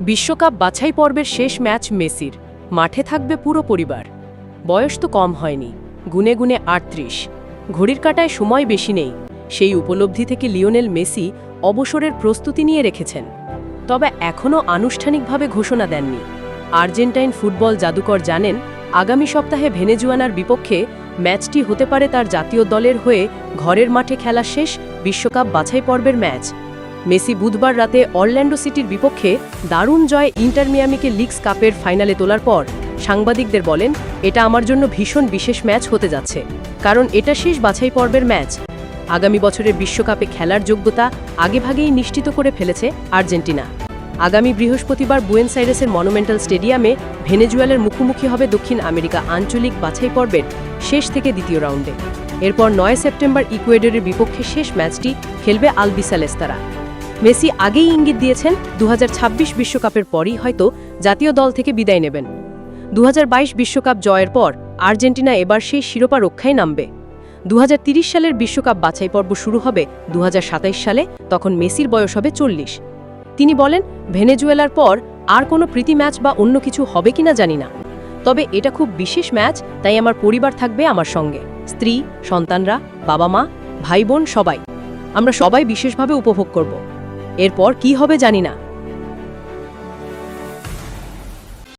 বিশ্বকাপ বাছাই পর্বের শেষ ম্যাচ মেসির। মাঠে থাকবে পুরো পরিবার। বয়স তো কম হয়নি, গুনে গুনে আটত্রিশ। ঘড়ির কাটায় সময় বেশি নেই। সেই উপলব্ধি থেকে লিওনেল মেসি অবসরের প্রস্তুতি নিয়ে রেখেছেন। তবে এখনও আনুষ্ঠানিকভাবে ঘোষণা দেননি। আর্জেন্টাইন ফুটবল জাদুকর জানেন, আগামী সপ্তাহে ভেনেজুয়ানার বিপক্ষে ম্যাচটি হতে পারে তার জাতীয় দলের হয়ে ঘরের মাঠে খেলা শেষ বিশ্বকাপ বাছাই পর্বের ম্যাচ। মেসি বুধবার রাতে অরল্যান্ডো সিটির বিপক্ষে দারুণ জয় ইন্টার মিয়ামিকে লিগস কাপের ফাইনালে তোলার পর সাংবাদিকদের বলেন, এটা আমার জন্য ভীষণ বিশেষ ম্যাচ হতে যাচ্ছে, কারণ এটা শেষ বাছাই পর্বের ম্যাচ। আগামী বছরের বিশ্বকাপে খেলার যোগ্যতা আগেভাগেই নিশ্চিত করে ফেলেছে আর্জেন্টিনা। আগামী বৃহস্পতিবার বুয়েন্স আইরেসের মনুমেন্টাল স্টেডিয়ামে ভেনেজুয়েলের মুখোমুখি হবে দক্ষিণ আমেরিকা আঞ্চলিক বাছাই পর্বের শেষ থেকে দ্বিতীয় রাউন্ডে। এরপর নয় সেপ্টেম্বর ইকুয়েডরের বিপক্ষে শেষ ম্যাচটি খেলবে আলবিসালেস্তারা। মেসি আগেই ইঙ্গিত দিয়েছেন দু বিশ্বকাপের পরই হয়তো জাতীয় দল থেকে বিদায় নেবেন। দু বিশ্বকাপ জয়ের পর আর্জেন্টিনা এবার সেই শিরোপা রক্ষায় নামবে। দু সালের বিশ্বকাপ বাছাই পর্ব শুরু হবে দু সালে, তখন মেসির বয়স হবে চল্লিশ। তিনি বলেন, ভেনেজুয়েলার পর আর কোনো প্রীতি ম্যাচ বা অন্য কিছু হবে কিনা জানি না। তবে এটা খুব বিশেষ ম্যাচ, তাই আমার পরিবার থাকবে আমার সঙ্গে। স্ত্রী, সন্তানরা, বাবা মা ভাই বোন সবাই। আমরা সবাই বিশেষভাবে উপভোগ করব। এরপর কি হবে জানি না।